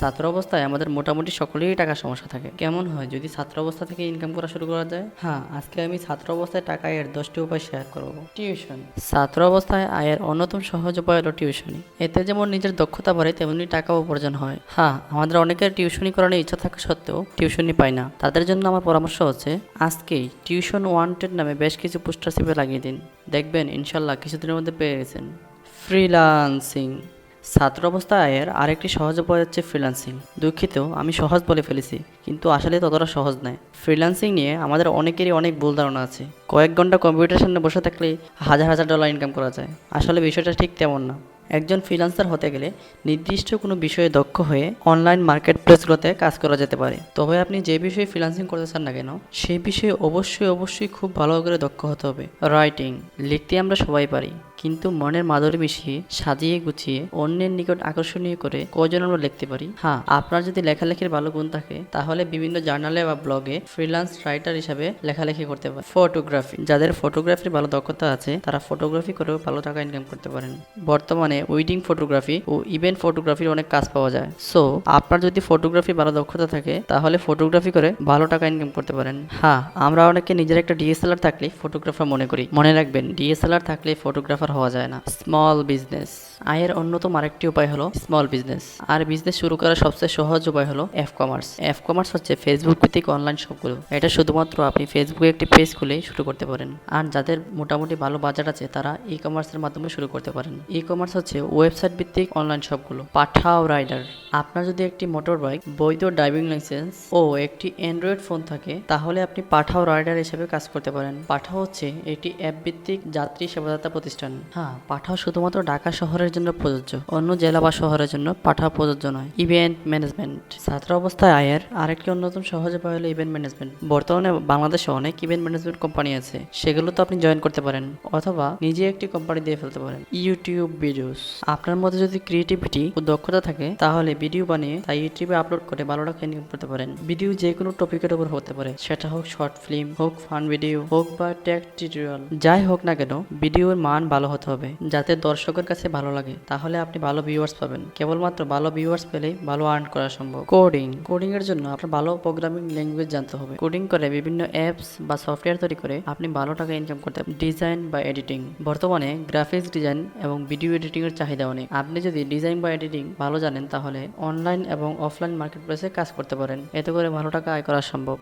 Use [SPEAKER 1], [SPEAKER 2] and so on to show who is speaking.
[SPEAKER 1] ছাত্র অবস্থায় আমাদের মোটামুটি সকলেরই টাকার সমস্যা থাকে। কেমন হয়? যদি ছাত্র অবস্থা থেকে ইনকাম করা শুরু করা যায়? হ্যাঁ। আজকে আমি ছাত্র অবস্থায় টাকা আয়ের দশটি উপায় শেয়ার করব। টিউশন ছাত্র অবস্থায় আয়ের অন্যতম সহজ উপায় হলো টিউশনি এতে যেমন নিজের দক্ষতা বাড়ে তেমনি টাকা উপার্জন হয়। হ্যাঁ আমাদের অনেকের টিউশনি করানোর ইচ্ছা থাকা সত্ত্বেও টিউশনি পায় না। তাদের জন্য আমার পরামর্শ হচ্ছে আজকেই টিউশন ওয়ান্টেড নামে বেশ কিছু পোস্টার সিপে লাগিয়ে দিন। দেখবেন ইনশাল্লাহ কিছুদিনের মধ্যে পেয়ে গেছেন। ফ্রিলান্সিং ছাত্র অবস্থায় আয়ের আরেকটি সহজ উপায় হচ্ছে ফ্রিল্যান্সিং দুঃখিত, আমি সহজ বলে ফেলেছি, কিন্তু আসলে ততটা সহজ নয়। ফ্রিল্যান্সিং নিয়ে আমাদের অনেকেরই অনেক ভুল ধারণা আছে। কয়েক ঘণ্টা কম্পিউটার সামনে বসে থাকলে হাজার হাজার ডলার ইনকাম করা যায়। আসলে বিষয়টা ঠিক তেমন না। একজন ফ্রিল্যান্সার হতে গেলে নির্দিষ্ট কোনো বিষয়ে দক্ষ হয়ে অনলাইন মার্কেট প্লেসগুলোতে কাজ করা যেতে পারে। তবে আপনি যে বিষয়ে ফ্রিল্যান্সিং করতে চান না কেন, সেই বিষয়ে অবশ্যই অবশ্যই খুব ভালো করে দক্ষ হতে হবে। রাইটিং লিখতে আমরা সবাই পারি। কিন্তু মনের মাধুরী মিশিয়ে সাজিয়ে গুছিয়ে অন্যের নিকট আকর্ষণীয় করে কজন আমরা লিখতে পারি? হ্যাঁ আপনার যদি লেখালেখির ভালো গুণ থাকে, তাহলে বিভিন্ন জার্নালে বা ব্লগে ফ্রিল্যান্স রাইটার হিসাবে লেখালেখি করতে পারে ফটোগ্রাফি যাদের ফটোগ্রাফির ভালো দক্ষতা আছে, তারা ফটোগ্রাফি করেও ভালো টাকা ইনকাম করতে পারেন। বর্তমানে ওয়েডিং ফটোগ্রাফি ও ইভেন্ট ফটোগ্রাফির অনেক কাজ পাওয়া যায়। সো আপনার যদি ফটোগ্রাফি ভালো দক্ষতা থাকে, তাহলে ফটোগ্রাফি করে ভালো টাকা ইনকাম করতে পারেন। হ্যাঁ আমরা অনেকে নিজের একটা ডিএসএলআর থাকলে ফটোগ্রাফার মনে করি। মনে রাখবেন ডিএসএলআর থাকলে ফটোগ্রাফার হওয়া যায় না। স্মল বিজনেস আয়ের অন্যতম আরেকটি উপায় হলো স্মল বিজনেস আর বিজনেস শুরু করার সবচেয়ে সহজ উপায় হলো এফ কমার্স এফ কমার্স হচ্ছে ফেসবুক ভিত্তিক অনলাইন শপগুলো এটা শুধুমাত্র আপনি ফেসবুকে একটি পেজ খুলেই শুরু করতে পারেন। আর যাদের মোটামুটি ভালো বাজার আছে, তারা ই কমার্সের মাধ্যমে শুরু করতে পারেন। ই কমার্স হচ্ছে ওয়েবসাইট ভিত্তিক অনলাইন শপগুলো পাঠাও রাইডার আপনার যদি একটি মোটর বাইক বৈধ ড্রাইভিং লাইসেন্স ও একটি অ্যান্ড্রয়েড ফোন থাকে, তাহলে আপনি পাঠাও রাইডার হিসেবে কাজ করতে পারেন। পাঠাও হচ্ছে একটি অ্যাপ ভিত্তিক যাত্রী সেবাদাতা প্রতিষ্ঠান। হ্যাঁ পাঠাও শুধুমাত্র ঢাকা শহরের জন্য প্রযোজ্য, অন্য জেলা বা শহরের জন্য পাঠাও প্রযোজ্য নয়। Event management. ছাত্র অবস্থায় আয়ের, আরেকটি অন্যতম সহজ উপায় হলো ইভেন্ট ম্যানেজমেন্ট। বর্তমানে বাংলাদেশে অনেক ইভেন্ট ম্যানেজমেন্ট কোম্পানি আছে, সেগুলো তো আপনি জয়েন করতে পারেন, অথবা নিজে একটি কোম্পানি দিয়ে ফেলতে পারেন। YouTube videos. আপনার মধ্যে যদি ক্রিয়েটিভিটি ও দক্ষতা থাকে, তাহলে ভিডিও বানিয়ে তা ইউটিউবে আপলোড করে ভালো টাকা ইনকাম করতে পারেন। ভিডিও যে কোনো টপিকের উপর হতে পারে, সেটা হোক শর্ট ফিল্ম, হোক ফান ভিডিও, হোক বা টেক টিউটোরিয়াল। যাই হোক না কেন, ভিডিওর মান ভালো হতে হবে। যাতে দর্শকের কাছে ভালো লাগে তাহলে আপনি ভালো ভিউয়ার্স পাবেন। কেবলমাত্র ভালো ভিউয়ার্স পেলেই ভালো আর্ন করা সম্ভব। কোডিং কোডিং এর জন্য আপনার ভালো প্রোগ্রামিং ল্যাঙ্গুয়েজ জানতে হবে। কোডিং করে বিভিন্ন অ্যাপস বা সফটওয়্যার তৈরি করে আপনি ভালো টাকা ইনকাম করতে ডিজাইন বা এডিটিং বর্তমানে গ্রাফিক্স ডিজাইন এবং ভিডিও এডিটিং এর চাহিদা অনেক। আপনি যদি ডিজাইন বা এডিটিং ভালো জানেন তাহলে অনলাইন এবং অফলাইন মার্কেট প্লেসে কাজ করতে পারেন। এতে করে ভালো টাকা আয় করা সম্ভব।